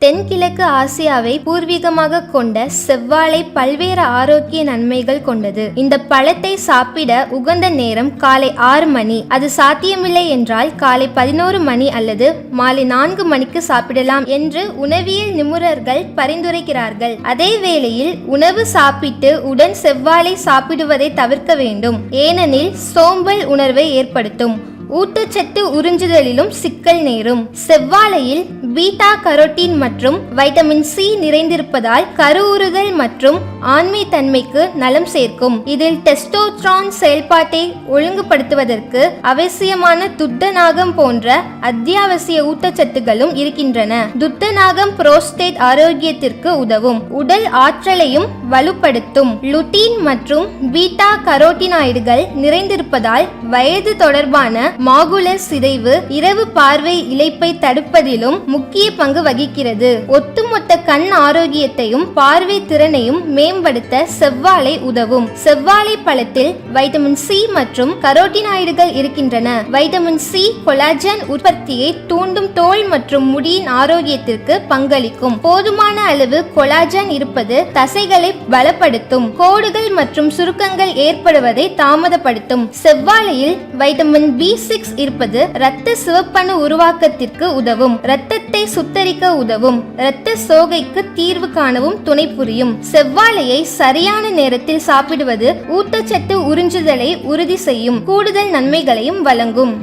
தென்கிழக்கு ஆசியாவை பூர்வீகமாக கொண்ட செவ்வாழை பல்வேறு ஆரோக்கிய நன்மைகள் கொண்டது. இந்த பழத்தை சாப்பிட உகந்த நேரம் காலை ஆறு மணி. அது சாத்தியமில்லை என்றால் காலை பதினோரு மணி அல்லது மாலை நான்கு மணிக்கு சாப்பிடலாம் என்று உணவியல் நிபுணர்கள் பரிந்துரைக்கிறார்கள். அதே வேளையில் உணவு சாப்பிட்டு உடன் செவ்வாழை சாப்பிடுவதை தவிர்க்க வேண்டும். ஏனெனில் சோம்பல் உணர்வை ஏற்படுத்தும். ஊட்டச்சத்து உறிஞ்சுதலிலும் சிக்கல் நேரும். செவ்வாழையில் பீட்டா கரோட்டின் மற்றும் வைட்டமின் சி நிறைந்திருப்பதால் கருவுறுதல் மற்றும் ஆண்மை தன்மைக்கு நலம் சேர்க்கும். இதில் டெஸ்டோட்ரான் செயல்பாட்டை ஒழுங்குபடுத்துவதற்கு அவசியமான துத்தநாகம் போன்ற அத்தியாவசிய ஊட்டச்சத்துகளும் இருக்கின்றன. துத்தநாகம் புரோஸ்டேட் ஆரோக்கியத்திற்கு உதவும். உடல் ஆற்றலையும் வலுப்படுத்தும். லுட்டீன் மற்றும் பீட்டா கரோட்டினாய்டுகள் நிறைந்திருப்பதால் வயது தொடர்பான மாகுலர் சிதைவு இரவு பார்வை இழைப்பை தடுப்பதிலும் முக்கிய பங்கு வகிக்கிறது. ஒட்டுமொத்த கண் ஆரோக்கியத்தையும் பார்வை திறனையும் மேம்படுத்த செவ்வாழை உதவும். செவ்வாழை பழத்தில் வைட்டமின் சி மற்றும் கரோட்டினாய்டுகள் இருக்கின்றன. வைட்டமின் சி கொலாஜன் உற்பத்தியை தூண்டும் தோல் மற்றும் முடியின் ஆரோக்கியத்திற்கு பங்களிக்கும். போதுமான அளவு கொலாஜன் இருப்பது தசைகளை பலப்படுத்தும். கோடுகள் மற்றும் சுருக்கங்கள் ஏற்படுவதை தாமதப்படுத்தும். செவ்வாழையில் வைட்டமின் பி சிக்ஸ் இருப்பது இரத்த சிவப்பணு உருவாக்கத்திற்கு உதவும் இரத்தத்தை சுத்தரிக்க உதவும் இரத்த சோகைக்கு தீர்வு காணவும் துணை புரியும். செவ்வாழையை சரியான நேரத்தில் சாப்பிடுவது ஊட்டச்சத்து உறிஞ்சுதலை உறுதி செய்யும் கூடுதல் நன்மைகளையும் வழங்கும்.